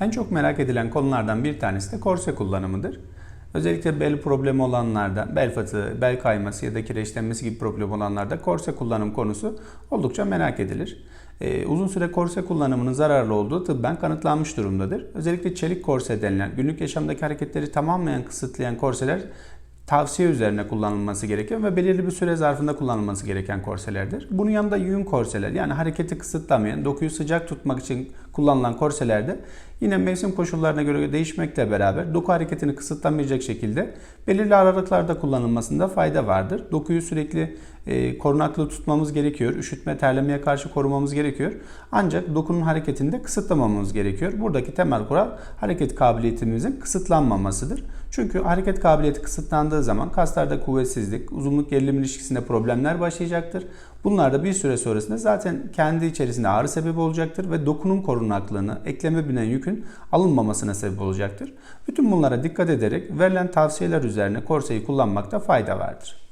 En çok merak edilen konulardan bir tanesi de korse kullanımıdır. Özellikle bel problemi olanlarda, bel fıtığı, bel kayması ya da kireçlenmesi gibi problem olanlarda korse kullanım konusu oldukça merak edilir. Ee, uzun süre korse kullanımının zararlı olduğu tıbben kanıtlanmış durumdadır. Özellikle çelik korse denilen, günlük yaşamdaki hareketleri tamamen kısıtlayan korseler tavsiye üzerine kullanılması gereken ve belirli bir süre zarfında kullanılması gereken korselerdir. Bunun yanında yün korseler yani hareketi kısıtlamayan, dokuyu sıcak tutmak için kullanılan korselerde yine mevsim koşullarına göre değişmekle beraber doku hareketini kısıtlamayacak şekilde belirli aralıklarda kullanılmasında fayda vardır. Dokuyu sürekli e, korunaklı tutmamız gerekiyor. Üşütme, terlemeye karşı korumamız gerekiyor. Ancak dokunun hareketini de kısıtlamamamız gerekiyor. Buradaki temel kural hareket kabiliyetimizin kısıtlanmamasıdır. Çünkü hareket kabiliyeti kısıtlandığı zaman kaslarda kuvvetsizlik, uzunluk gerilim ilişkisinde problemler başlayacaktır. Bunlar da bir süre sonrasında zaten kendi içerisinde ağrı sebebi olacaktır ve dokunun korunaklığını, ekleme binen yükün alınmamasına sebep olacaktır. Bütün bunlara dikkat ederek verilen tavsiyeler üzerine korseyi kullanmakta fayda vardır.